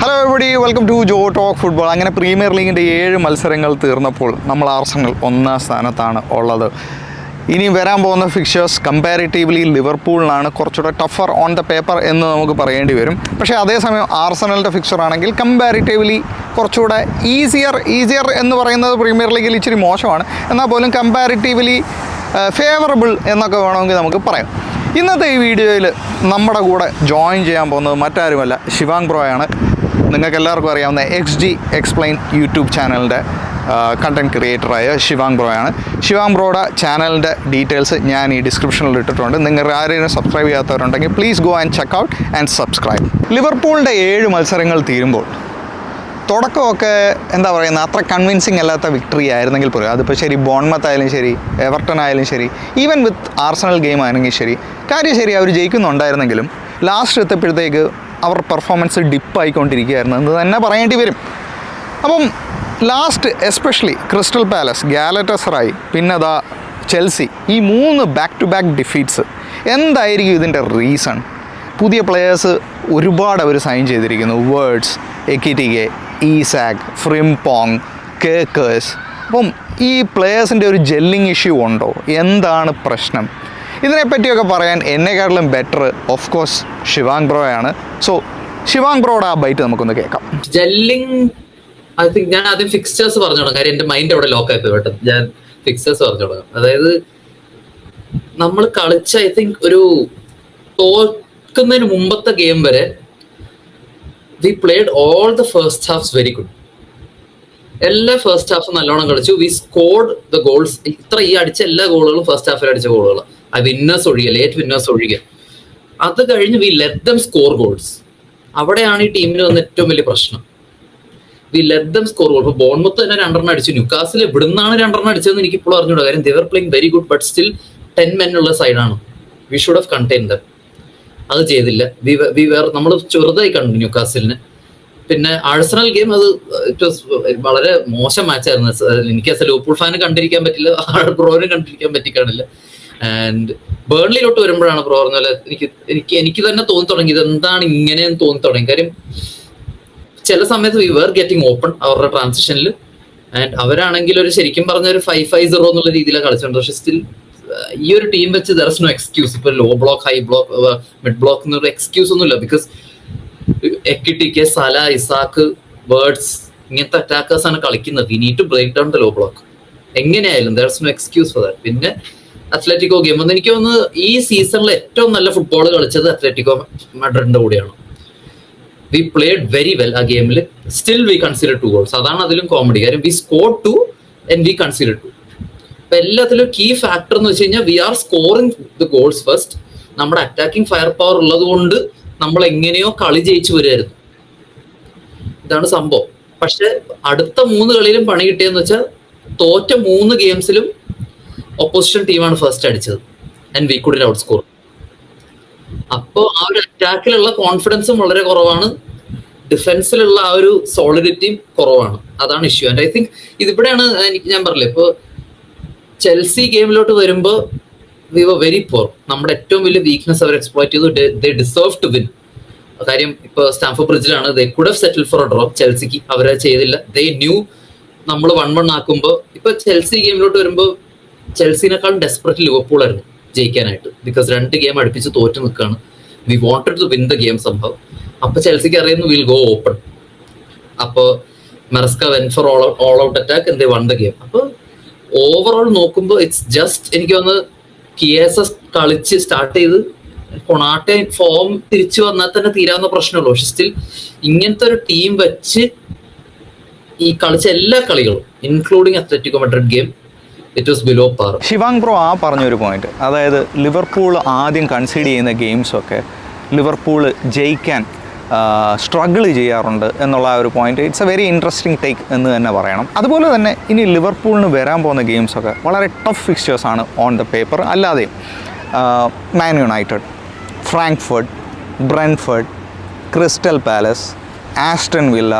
Hello എവിടെ welcome to Jo talk football അങ്ങനെ premier ലീഗിന്റെ ഏഴ് മത്സരങ്ങൾ തീർന്നപ്പോൾ നമ്മൾ ആർസണൽ ഒന്നാം സ്ഥാനത്താണ് ഉള്ളത്. ഇനി വരാൻ പോകുന്ന ഫിക്ചേഴ്സ് കമ്പാരിറ്റീവ്ലി ലിവർപൂളിനാണ് കുറച്ചുകൂടെ ടഫർ ഓൺ ദ പേപ്പർ എന്ന് നമുക്ക് പറയേണ്ടി വരും. പക്ഷേ അതേസമയം ആർസണലിന്റെ ഫിക്ചർ ആണെങ്കിൽ കമ്പാരിറ്റീവ്ലി കുറച്ചുകൂടെ ഈസിയർ ഈസിയർ എന്ന് പറയുന്നത് പ്രീമിയർ ലീഗിൽ ഇച്ചിരി മോശമാണ്. എന്നാൽ പോലും കമ്പാരിറ്റീവ്ലി ഫേവറബിൾ എന്നൊക്കെ വേണമെങ്കിൽ നമുക്ക് പറയാം. ഇന്നത്തെ ഈ വീഡിയോയിൽ നമ്മുടെ കൂടെ ജോയിൻ ചെയ്യാൻ പോകുന്നത് മറ്റാരുമല്ല ശിവാങ് ബ്രോയാണ്. നിങ്ങൾക്ക് എല്ലാവർക്കും അറിയാവുന്ന എക്സ് ജി എക്സ്പ്ലെയിൻ യൂട്യൂബ് ചാനലിന്റെ കണ്ടന്റ് ക്രിയേറ്ററായ ശിവാങ് ബ്രോയാണ് ശിവാങ് ബ്രോയുടെ ചാനലിന്റെ ഡീറ്റെയിൽസ് ഞാൻ ഈ ഡിസ്ക്രിപ്ഷനിൽ ഇട്ടിട്ടുണ്ട്. നിങ്ങൾ ആരെയും സബ്സ്ക്രൈബ് ചെയ്യാത്തവരുണ്ടെങ്കിൽ please go and check out and subscribe ലിവർപൂളിന്റെ ഏഴ് മത്സരങ്ങൾ തീരുമ്പോൾ തുടക്കമൊക്കെ എന്താ പറയുന്നത്? അത്ര കൺവിൻസിങ് അല്ലാത്ത വിക്ടറി ആയിരുന്നെങ്കിൽ പോലും അതിപ്പോൾ ശരി ബോൺമത്ത് ആയാലും ശരി എവർട്ടൺ ആയാലും ശരി ഈവൻ വിത്ത് ആർസണൽ ഗെയിം ആണെങ്കിൽ ശരി കാര്യം ശരി അവർ ജയിക്കുന്നുണ്ടായിരുന്നെങ്കിലും ലാസ്റ്റ് എത്തപ്പോഴത്തേക്ക് അവർ പെർഫോമൻസ് ഡിപ്പായിക്കൊണ്ടിരിക്കുകയായിരുന്നു. എന്ന് തന്നെ പറയേണ്ടി വരും. അപ്പം last especially Crystal Palace Galatasaray പിന്നെ അതാ ചെൽസി ഈ മൂന്ന് ബാക്ക് ടു ബാക്ക് ഡിഫീറ്റ്സ് എന്തായിരിക്കും ഇതിന്റെ റീസൺ പുതിയ പ്ലെയേഴ്സ് ഒരുപാട് അവർ സൈൻ ചെയ്തിരിക്കുന്നു. Wirtz Ekitike Isak Frimpong Kerkez അപ്പം ഈ പ്ലെയേഴ്സിന്റെ ഒരു ജെല്ലിങ് ഇഷ്യൂ ഉണ്ടോ? എന്താണ് പ്രശ്നം? ഇതിനെപ്പറ്റിയൊക്കെ പറയാൻ എന്നെക്കാട്ടിലും ബെറ്റർ ഓഫ് കോഴ്സ് ശിവാങ് ബ്രോയാണ്. സോ ശിവാങ് ബ്രോയുടെ ആ ബൈറ്റ് നമുക്കൊന്ന് കേൾക്കാം. ജെല്ലിങ് ഐ തിങ്ക് ഞാൻ ആദ്യം ഫിക്സ്റ്റേഴ്സ് പറഞ്ഞു തുടങ്ങാം. കാര്യം എന്റെ മൈൻഡ് അവിടെ ലോക്ക് ആയി കേട്ടോ ഞാൻ ഫിക്സ്റ്റേഴ്സ് പറഞ്ഞു തുടങ്ങാം. അതായത് നമ്മൾ കളിച്ച ഐ തിങ്ക് ഒരു തോൽക്കുന്നതിന് മുമ്പത്തെ ഗെയിം വരെ we played all the first halves very good എല്ലാ ഫസ്റ്റ് ഹാഫും നല്ലോണം കളിച്ചു. വി സ്കോർഡ് ദ ഗോൾസ് ഇത്ര ഈ അടിച്ച എല്ലാ ഗോളുകളും ഫസ്റ്റ് ഹാഫിൽ അടിച്ച ഗോളുകൾ ആ വിന്നേഴ്സ് ഒഴികെ ലേറ്റ് വിന്നേഴ്സ് ഒഴികെ. അത് കഴിഞ്ഞ് we let them score goals അവിടെയാണ് ഈ ടീമിന് വന്ന ഏറ്റവും വലിയ പ്രശ്നം. We let them score goal ഇപ്പൊ ബോൺമുത്ത് തന്നെ രണ്ടെണ്ണം അടിച്ചു. ന്യൂക്കാസിൽ നിന്നാണ് രണ്ടെണ്ണം അടിച്ചതെന്ന് എനിക്ക് ഇപ്പോൾ അറിഞ്ഞൂടാ. കാര്യം they were playing very good but still ten men ഉള്ള സൈഡാണ് we should have contained them അത് ചെയ്തില്ല. വി വി വേർ നമ്മൾ ചെറുതായി കണ്ടു ന്യൂക്കാസിലിന്. പിന്നെ ആഴ്സണൽ ഗെയിം അത് ഇറ്റ് വാസ് വളരെ മോശം മാച്ചായിരുന്നു എനിക്ക് അസ ലൂപ്പൂൾ ഫാന് കണ്ടിരിക്കാൻ പറ്റില്ല. ബ്രോന് കണ്ടിരിക്കാൻ പറ്റി കാണില്ല ആൻഡ് ബേൺലിയിലോട്ട് വരുമ്പോഴാണ് ബ്രോ പറഞ്ഞ പോലെ എനിക്ക് എനിക്ക് എനിക്ക് തന്നെ തോന്നി തുടങ്ങി എന്താണ് ഇങ്ങനെയെന്ന് തോന്നി തുടങ്ങി കാര്യം ചില സമയത്ത് വി വേർ ഗെറ്റിംഗ് ഓപ്പൺ അവരുടെ ട്രാൻസിഷനിൽ ആൻഡ് അവരാണെങ്കിൽ ഒരു ശരിക്കും പറഞ്ഞ ഒരു ഫൈവ് ഫൈവ് സീറോ എന്നുള്ള രീതിയിലാണ് കളിച്ചിട്ടുണ്ട് പക്ഷെ സ്റ്റിൽ ഈ ഒരു ടീം വെച്ച് ദർസ് നോ എക്സ്ക്യൂസ് ഇപ്പൊ low block high block mid block എന്നൊരു എക്സ്ക്യൂസ് ഒന്നുമില്ല. ബിക്കോസ് എക്കിട്ടിക്ക് സല ഇസാക്ക് ബേർഡ്സ് ഇങ്ങനത്തെ അറ്റാക്കേഴ്സ് ആണ് കളിക്കുന്നത്. We need to break down the low block എങ്ങനെയായാലും there's no excuse for that പിന്നെ അത്ലറ്റിക്കോ ഗെയിം ഒന്ന് എനിക്ക് തോന്നുന്നു ഈ സീസണിൽ ഏറ്റവും നല്ല ഫുട്ബോൾ കളിച്ചത് അത്ലറ്റിക്കോ മഡ്രിഡിന്റെ കൂടെയാണ്. വി പ്ലേഡ് വെരി വെൽ ആ ഗെയിമിൽ still we concede two goals അതാണ് അതിലും കോമഡി കാര്യം we score two and we concede two അപ്പൊ എല്ലാത്തിലും കീ ഫാക്ടർ എന്ന് വെച്ച് കഴിഞ്ഞാൽ we are scoring the goals first നമ്മുടെ അറ്റാക്കിംഗ് ഫയർ പവർ ഉള്ളത് കൊണ്ട് നമ്മൾ എങ്ങനെയോ കളി ജയിച്ചു വരുമായിരുന്നു ഇതാണ് സംഭവം. പക്ഷെ അടുത്ത മൂന്ന് കളിയിലും പണി കിട്ടിയെന്ന് വെച്ചാൽ തോറ്റ മൂന്ന് ഗെയിംസിലും ഓപ്പോസിഷൻ ടീമാണ് ഫസ്റ്റ് അടിച്ചത്. And we couldn't outscore അപ്പോൾ ആ ഒരു അറ്റാക്കിലുള്ള കോൺഫിഡൻസും വളരെ കുറവാണ്. ഡിഫൻസിലുള്ള ആ ഒരു സോളിഡിറ്റിയും കുറവാണ്. അതാണ് ഇഷ്യൂ ആൻഡ് ഐ തിങ്ക് ഇതിവിടെയാണ് എനിക്ക് ഞാൻ പറഞ്ഞില്ലേ ഇപ്പോൾ ചെൽസി ഗെയിമിലോട്ട് വരുമ്പോൾ വെരി പോർ നമ്മുടെ ഏറ്റവും വലിയ വീക്ക്നെസ് അവർ എക്സ്പ്ലോയിറ്റ് ചെയ്തു. ദേ ഡിസേർവ് ടു വിൻ കാര്യം ഇപ്പൊ Stamford ബ്രിഡ്ജിലാണ് they could have settle for draw ചെൽസിക്ക് അവരത് ചെയ്തില്ല. ദേ ന്യൂ നമ്മൾ വൺ വൺ ആക്കുമ്പോൾ ഇപ്പൊ ചെൽസി ഗെയിമിലോട്ട് വരുമ്പോൾ ചെൽസിനേക്കാൾ ഡെസ്പെറേറ്റ് ലിവർപൂൾ ആയിരുന്നു ജയിക്കാനായിട്ട്. ബിക്കോസ് രണ്ട് ഗെയിം അടുപ്പിച്ച് തോറ്റു നിൽക്കുകയാണ്. We wanted to win the game സംഭവം അപ്പൊ ചെൽസിക്ക് അറിയുന്നു വിൽ ഗോ ഓപ്പൺ അപ്പോ Maresca went for all out attack എന്തേ വൺ ദ ഗെയിം അപ്പൊ ഓവറോൾ നോക്കുമ്പോൾ ഇറ്റ്സ് ജസ്റ്റ് എനിക്ക് വന്ന് കിയേസസ് കളിച്ച് സ്റ്റാർട്ട് ചെയ്ത് കൊണാട്ടെ ഫോം തിരിച്ചു വന്നാൽ തന്നെ തീരാവുന്ന പ്രശ്നമുള്ളൂ. പക്ഷെ സ്റ്റിൽ ഇങ്ങനത്തെ ഒരു ടീം വെച്ച് ഈ കളിച്ച എല്ലാ കളികളും including Atletico Madrid game Shivang bro ആ പറഞ്ഞൊരു പോയിന്റ് അതായത് ലിവർപൂൾ ആദ്യം കൺസീഡ് ചെയ്യുന്ന ഗെയിംസൊക്കെ ലിവർപൂൾ ജയിക്കാൻ സ്ട്രഗിൾ ചെയ്യാറുണ്ട് എന്നുള്ള ഒരു point it's a very interesting take എന്ന് തന്നെ പറയണം. അതുപോലെ തന്നെ ഇനി ലിവർപൂളിന് വരാൻ പോകുന്ന ഗെയിംസൊക്കെ വളരെ ടഫ് ഫിക്സ്റ്റേഴ്സാണ് ഓൺ ദ പേപ്പർ അല്ലാതെ Man United Frankfurt Brentford Crystal Palace Aston Villa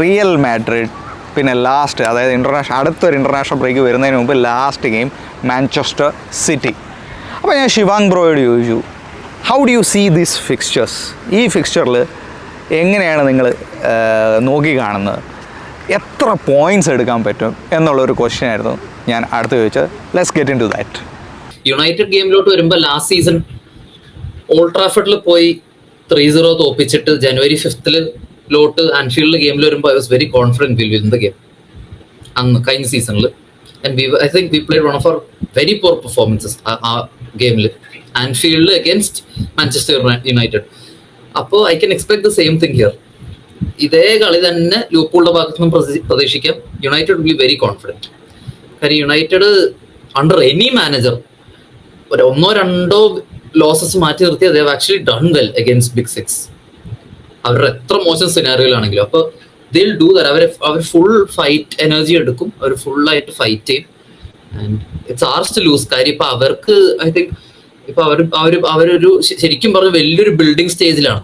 Real Madrid പിന്നെ ലാസ്റ്റ് അതായത് ഇന്റർനാഷണൽ അടുത്തൊരു ഇന്റർനാഷണൽ ബ്രേക്ക് വരുന്നതിന് മുമ്പ് ലാസ്റ്റ് ഗെയിം മാഞ്ചസ്റ്റർ സിറ്റി അപ്പോൾ ഞാൻ ശിവാങ് ബ്രോയോട് ചോദിച്ചു how do you see these fixtures ഈ ഫിക്സ്ചറിൽ എങ്ങനെയാണ് നിങ്ങൾ നോക്കി കാണുന്നത് എത്ര പോയിന്റ്സ് എടുക്കാൻ പറ്റും എന്നുള്ളൊരു ക്വസ്റ്റ്യൻ ആയിരുന്നു ഞാൻ അടുത്ത് ചോദിച്ചത്. Let's get into that United ഗെയിമിലോട്ട് വരുമ്പോൾ ലാസ്റ്റ് സീസൺ ഓൾഡ് പോയി ത്രീ സീറോ തോപ്പിച്ചിട്ട് ജനുവരി ഫിഫ്തിൽ ലോട്ട് ആൻഫീൽഡ് ഗെയിമിൽ വരുമ്പോൾ I was very confident will win the game അന്ന് കഴിഞ്ഞ സീസണിൽ and we I think we played one of our very poor performances ആ ഗെയിമിൽ ആൻഫീൽഡ് അഗേൻസ്റ്റ് മാഞ്ചസ്റ്റർ യുണൈറ്റഡ് അപ്പോൾ I can expect the same thing here ഇതേ കളി തന്നെ ലൂപ്പുകളുടെ ഭാഗത്ത് നിന്നും പ്രതീ- പ്രതീക്ഷിക്കാം. യുണൈറ്റഡ് വിൽ വെരി കോൺഫിഡന്റ് കാര്യം യുണൈറ്റഡ് അണ്ടർ എനി മാനേജർ ഒരു ഒന്നോ രണ്ടോ ലോസസ് മാറ്റി നിർത്തി അദ്ദേഹം actually done well against big six അവരുടെ എത്ര മോശം സിനാറിയോയിലാണെങ്കിലും അപ്പോൾ ദിൽ ഡു ദർ അവർ അവർ ഫുൾ ഫൈറ്റ് എനർജി എടുക്കും. അവർ ഫുൾ ആയിട്ട് ഫൈറ്റ് ചെയ്യും. And it's ours to lose കാര്യം ഇപ്പൊ അവർക്ക് ഐ തിങ്ക് ഇപ്പൊ അവർ അവർ അവരൊരു ശരിക്കും പറഞ്ഞ വലിയൊരു ബിൽഡിംഗ് സ്റ്റേജിലാണ്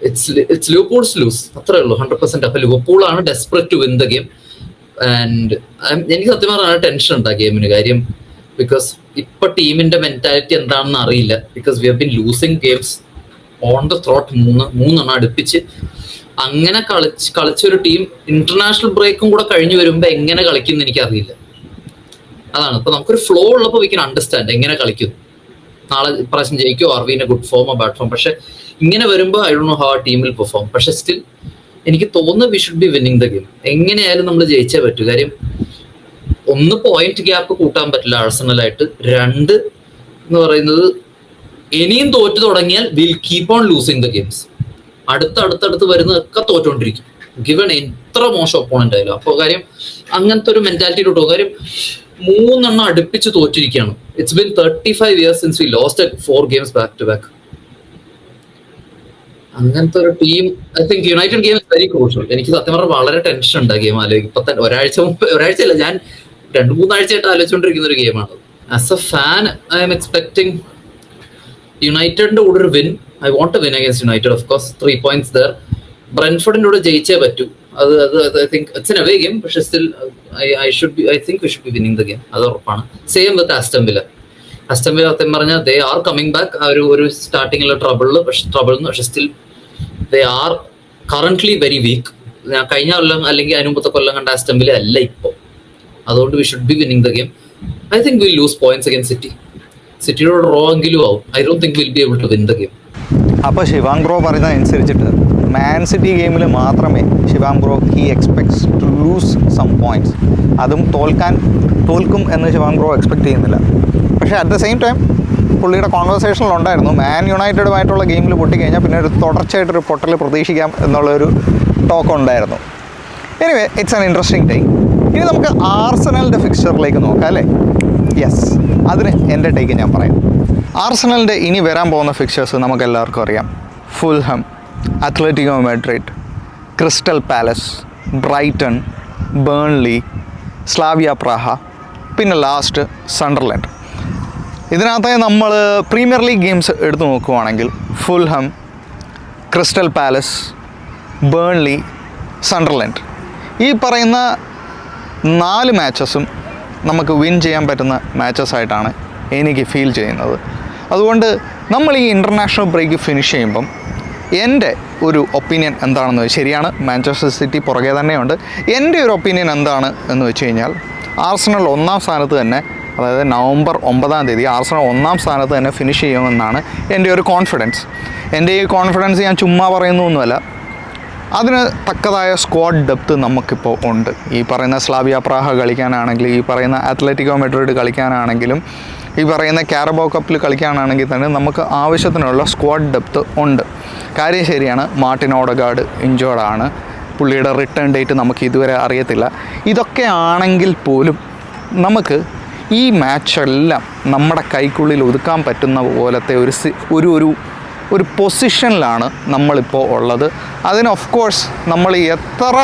ഇറ്റ്സ് ഇറ്റ്സ് ലിവർപൂൾസ് ലൂസ് അത്രേ ഉള്ളൂ ഹൺഡ്രഡ് പെർസെന്റ് അപ്പൊ ലിവർപൂൾ ആണ് desperate to win the game and എനിക്ക് സത്യം പറഞ്ഞാൽ ടെൻഷൻ ഉണ്ട് ആ ഗെയിമിന് കാര്യം ബിക്കോസ് ഇപ്പൊ ടീമിന്റെ മെന്റാലിറ്റി എന്താണെന്ന് അറിയില്ല. Because we have been losing games on the trot മൂന്ന് മൂന്നെണ്ണം അടുപ്പിച്ച്. അങ്ങനെ കളിച്ച് കളിച്ചൊരു ടീം ഇന്റർനാഷണൽ ബ്രേക്കും കൂടെ കഴിഞ്ഞു വരുമ്പോ എങ്ങനെ കളിക്കും എനിക്ക് അറിയില്ല അതാണ്. ഇപ്പൊ നമുക്കൊരു ഫ്ലോ ഉള്ളപ്പോൾ വി അണ്ടർസ്റ്റാൻഡ് എങ്ങനെ കളിക്കും. നാളെ ഇപ്രാവശ്യം ജയിക്കോ ആർ വിന്റെ ഗുഡ് ഫോമോ ബാഡ് ഫോം പക്ഷെ ഇങ്ങനെ വരുമ്പോൾ ഐ ഡോ നോ ഹൗ ആ ടീമിൽ പെർഫോം പക്ഷെ സ്റ്റിൽ എനിക്ക് തോന്നുന്നു we should be winning the game എങ്ങനെയായാലും നമ്മൾ ജയിച്ചേ പറ്റൂ. കാര്യം ഒന്ന് പോയിന്റ് ഗ്യാപ്പ് കൂട്ടാൻ പറ്റില്ല ആഴ്സണലായിട്ട് രണ്ട് എന്ന് പറയുന്നത് ഇനിയും തോറ്റു തുടങ്ങിയാൽ will keep on losing the games അടുത്ത അടുത്തടുത്ത് വരുന്നതൊക്കെ തോറ്റുകൊണ്ടിരിക്കും ഗിവൺ എത്ര മോശം ഒപ്പോണന്റ് ആയാലും. അപ്പോൾ കാര്യം അങ്ങനത്തെ ഒരു മെന്റാലിറ്റി കിട്ടും കാര്യം മൂന്നെണ്ണം അടുപ്പിച്ച് തോറ്റിരിക്കുകയാണ്. It's been thirty five years since we lost four games back to back അങ്ങനത്തെ ഒരു team I think United games very crucial എനിക്ക് സത്യം പറഞ്ഞാൽ വളരെ ടെൻഷൻ ഉണ്ട് ഗെയിം ആലോചിക്കും ഇപ്പൊ തന്നെ ഒരാഴ്ച മുമ്പ് ഒരാഴ്ചയല്ല ഞാൻ രണ്ടു മൂന്നാഴ്ചയായിട്ട് ആലോചിച്ചുകൊണ്ടിരിക്കുന്ന ഒരു ഗെയിമാണ് as a fan I am expecting യുണൈറ്റഡിന്റെ കൂടെ ഒരു win I want win against United of course three points there ബ്രൻഫോർഡിന്റെ കൂടെ ജയിച്ചേ പറ്റൂ. അത് അത് I think it's an away game പക്ഷെ still I I should be I think we should be winning the game അത് ഉറപ്പാണ്. സെയിം വിത്ത് ആസ്റ്റംബില ആസ്റ്റംബില സത്യം പറഞ്ഞാൽ ദേ ആർ കമ്മിങ് ബാക്ക് ആ ഒരു ഒരു സ്റ്റാർട്ടിങ്ങിലെ ട്രബിളിൽ പക്ഷെ ട്രബിൾ പക്ഷെ still they are currently very weak ഞാൻ കഴിഞ്ഞ കൊല്ലം അല്ലെങ്കിൽ അനുമ്പത്തെ കൊല്ലം കണ്ട ആസ്റ്റംബില അല്ല ഇപ്പോൾ അതുകൊണ്ട് we should be winning the game I think will lose points again city സിറ്റിയോട് റോ എങ്കിലും ആവും. I don't think will be able to win the game അപ്പോൾ ശിവാങ് ബ്രോ പറയുന്നതനുസരിച്ചിട്ട് മാൻ സിറ്റി ഗെയിമിൽ മാത്രമേ Shivam bro he expects to lose some points അതും തോൽക്കാൻ തോൽക്കും എന്ന് ശിവാം ബ്രോ എക്സ്പെക്ട് ചെയ്യുന്നില്ല. പക്ഷേ അറ്റ് ദ സെയിം ടൈം പുള്ളിയുടെ കോൺവെർസേഷനിലുണ്ടായിരുന്നു മാൻ യുണൈറ്റഡുമായിട്ടുള്ള ഗെയിമിൽ പൊട്ടിക്കഴിഞ്ഞാൽ പിന്നെ ഒരു തുടർച്ചയായിട്ടൊരു പൊട്ടൽ പ്രതീക്ഷിക്കാം എന്നുള്ളൊരു ടോക്ക് ഉണ്ടായിരുന്നു. Anyway it's an interesting time ഇനി നമുക്ക് ആർസണലിന്റെ ഫിക്സ്ചറിലേക്ക് നോക്കാം അല്ലേ? യെസ് അതിന് എന്റെ ടേക്ക് ഞാൻ പറയാം. ആർസണലിന്റെ ഇനി വരാൻ പോകുന്ന ഫിക്ചേഴ്സ് നമുക്കെല്ലാവർക്കും അറിയാം. Fulham Atletico Madrid Crystal Palace Brighton Burnley Slavia Praha പിന്നെ ലാസ്റ്റ് സണ്ടർലാൻഡ് ഇതിനകത്ത് നമ്മൾ പ്രീമിയർ ലീഗ് ഗെയിംസ് എടുത്തു നോക്കുവാണെങ്കിൽ Fulham Crystal Palace Burnley Sunderland ഈ പറയുന്ന നാല് മാച്ചസും നമുക്ക് വിൻ ചെയ്യാൻ പറ്റുന്ന മാച്ചസായിട്ടാണ് എനിക്ക് ഫീൽ ചെയ്യുന്നത്. അതുകൊണ്ട് നമ്മൾ ഈ ഇന്റർനാഷണൽ ബ്രേക്ക് ഫിനിഷ് ചെയ്യുമ്പം എന്റെ ഒരു ഒപ്പീനിയൻ എന്താണെന്ന് ശരിയാണ്. മാഞ്ചസ്റ്റർ സിറ്റി പുറകെ തന്നെയുണ്ട്. എന്റെ ഒരു ഒപ്പീനിയൻ എന്താണ് എന്ന് വെച്ച് കഴിഞ്ഞാൽ ആർസണൽ ഒന്നാം സ്ഥാനത്ത് തന്നെ അതായത് നവംബർ ഒമ്പതാം തീയതി ആർസണൽ ഒന്നാം സ്ഥാനത്ത് തന്നെ ഫിനിഷ് ചെയ്യുമെന്നാണ് എന്റെ ഒരു കോൺഫിഡൻസ് എന്റെ ഈ കോൺഫിഡൻസ് ഞാൻ ചുമ്മാ പറയുന്നു ഒന്നുമല്ല അതിന് തക്കതായ സ്ക്വാഡ് ഡെപ്ത് നമുക്കിപ്പോൾ ഉണ്ട്. ഈ പറയുന്ന സ്ലാവിയ പ്രാഹ കളിക്കാനാണെങ്കിൽ ഈ പറയുന്ന അത്ലറ്റിക്കോ മെഡ്രിഡ് കളിക്കാനാണെങ്കിലും ഈ പറയുന്ന ക്യാരബോ കപ്പിൽ കളിക്കാനാണെങ്കിൽ തന്നെ നമുക്ക് ആവശ്യത്തിനുള്ള സ്ക്വാഡ് ഡെപ്ത് ഉണ്ട്. കാര്യം ശരിയാണ് മാർട്ടിൻ ഓഡഗാർഡ് ഇഞ്ചോർഡാണ് പുള്ളിയുടെ റിട്ടേൺ ഡേറ്റ് നമുക്ക് ഇതുവരെ അറിയത്തില്ല. ഇതൊക്കെ ആണെങ്കിൽ പോലും നമുക്ക് ഈ മാച്ചെല്ലാം നമ്മുടെ കൈക്കുള്ളിൽ ഒതുക്കാൻ പറ്റുന്ന പോലത്തെ ഒരു ഒരു ഒരു ഒരു പൊസിഷനിലാണ് നമ്മളിപ്പോൾ ഉള്ളത്. അതിന് ഓഫ് കോഴ്സ് നമ്മൾ എത്ര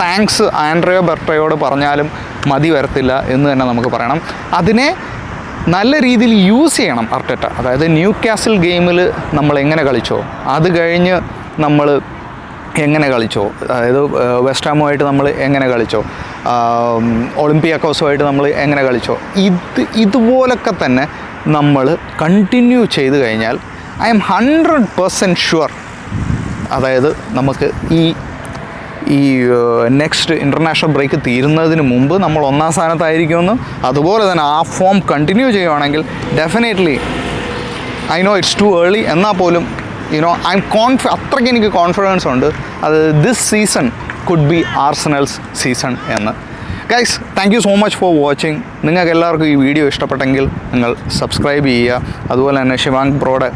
താങ്ക്സ് ആൻഡ്രയോ ബെർട്ടയോട് പറഞ്ഞാലും മതി വരത്തില്ല എന്ന് തന്നെ നമുക്ക് പറയണം. അതിനെ നല്ല രീതിയിൽ യൂസ് ചെയ്യണം അർട്ടറ്റ. അതായത് ന്യൂ കാസിൽ ഗെയിമിൽ നമ്മൾ എങ്ങനെ കളിച്ചോ അത് കഴിഞ്ഞ് നമ്മൾ എങ്ങനെ കളിച്ചോ അതായത് വെസ്റ്റാമുമായിട്ട് നമ്മൾ എങ്ങനെ കളിച്ചോ ഒളിമ്പിയാക്കോസുമായിട്ട് നമ്മൾ എങ്ങനെ കളിച്ചോ ഇത് ഇതുപോലൊക്കെ തന്നെ നമ്മൾ കണ്ടിന്യൂ ചെയ്ത് കഴിഞ്ഞാൽ I am hundred percent sure അതായത് നമുക്ക് ഈ ഈ നെക്സ്റ്റ് ഇന്റർനാഷണൽ ബ്രേക്ക് തീരുന്നതിന് മുമ്പ് നമ്മൾ ഒന്നാം സ്ഥാനത്തായിരിക്കുമെന്ന്. അതുപോലെ തന്നെ ആ ഫോം കണ്ടിന്യൂ ചെയ്യുവാണെങ്കിൽ definitely I know it's too early എന്നാൽ പോലും യുനോ ഐ എം കോൺഫി അത്രയ്ക്ക് എനിക്ക് കോൺഫിഡൻസ് ഉണ്ട്. അത് this season could be Arsenal's season എന്ന്. Guys thank you so much for watching നിങ്ങൾക്ക് എല്ലാവർക്കും ഈ വീഡിയോ ഇഷ്ടപ്പെട്ടെങ്കിൽ നിങ്ങൾ സബ്സ്ക്രൈബ് ചെയ്യുക. അതുപോലെ തന്നെ ശിവാങ് ബ്രോയുടെ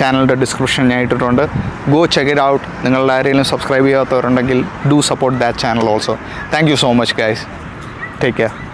ചാനലിന്റെ ഡിസ്ക്രിപ്ഷൻ ഞാൻ ഇട്ടിട്ടുണ്ട്. ഗോ ചെക്ക് ഇറ്റ് ഔട്ട് നിങ്ങളുടെ ആരെങ്കിലും സബ്സ്ക്രൈബ് ചെയ്യാത്തവരുണ്ടെങ്കിൽ do support that channel also thank you so much guys take care